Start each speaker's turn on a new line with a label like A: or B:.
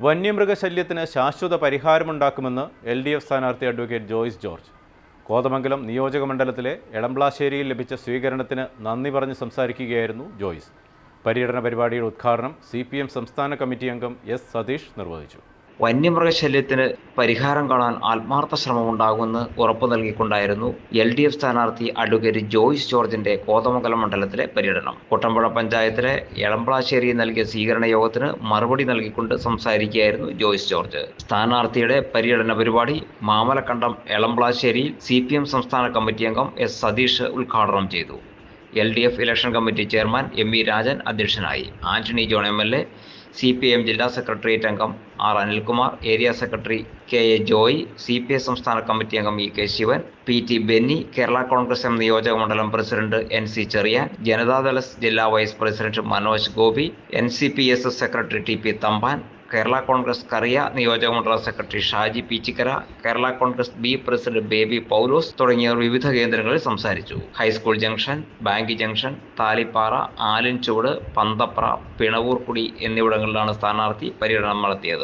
A: വന്യമൃഗശല്യത്തിന് ശാശ്വത പരിഹാരമുണ്ടാക്കുമെന്ന് L D F സ്ഥാനാർത്ഥി അഡ്വക്കേറ്റ് ജോയ്സ് ജോർജ്. കോതമംഗലം നിയോജക മണ്ഡലത്തിലെ എളംപ്ലാശ്ശേരിയിൽ ലഭിച്ച സ്വീകരണത്തിന് നന്ദി പറഞ്ഞ് സംസാരിക്കുകയായിരുന്നു ജോയ്സ്. പര്യടന പരിപാടിയുടെ ഉദ്ഘാടനം സി സംസ്ഥാന കമ്മിറ്റി അംഗം എസ് സതീഷ് നിർവഹിച്ചു.
B: വന്യമൃഗശല്യത്തിന് പരിഹാരം കാണാൻ ആത്മാർത്ഥ ശ്രമമുണ്ടാകുമെന്ന് ഉറപ്പു നൽകിക്കൊണ്ടായിരുന്നു എൽ ഡി എഫ് സ്ഥാനാർത്ഥി അഡ്വക്കേറ്റ് ജോയ്സ് ജോർജിന്റെ കോതമംഗലം മണ്ഡലത്തിലെ പര്യടനം. കുട്ടമ്പുഴ പഞ്ചായത്തിലെ എളമ്പ്ളാശ്ശേരിയിൽ നൽകിയ സ്വീകരണ യോഗത്തിന് മറുപടി നൽകിക്കൊണ്ട് സംസാരിക്കുകയായിരുന്നു ജോയ്സ് ജോർജ്. സ്ഥാനാർത്ഥിയുടെ പര്യടന പരിപാടി മാമലക്കണ്ടം എളമ്പ്ളാശ്ശേരിയിൽ സി സംസ്ഥാന കമ്മിറ്റി അംഗം എസ് സതീഷ് ഉദ്ഘാടനം ചെയ്തു. L D F election committee chairman M V Rajan അധ്യക്ഷനായി. Antony John M L A C P M ജില്ലാ സെക്രട്ടേറിയറ്റ് അംഗം R Anilkumar area secretary K A Joy C P I സംസ്ഥാന committee അംഗം E K Sivan P T Benny Kerala Congress M നിയോജക മണ്ഡലം president N C Cheriyan Janata Dal ജില്ലാ vice president Manoj Gopi N C P S S secretary T P Thampan Kerala Congress കറിയ നിയോജക മണ്ഡലം secretary Shaji Peechikkara Kerala Congress B president Baby Paulose തുടങ്ങിയവർ വിവിധ കേന്ദ്രങ്ങളിൽ സംസാരിച്ചു. High school junction bank junction Thalipara Alinchuvadu Panthapra Pinavoorkudi എന്നിവിടങ്ങളിലാണ് സ്ഥാനാർത്ഥി പര്യടനം നടത്തിയത്.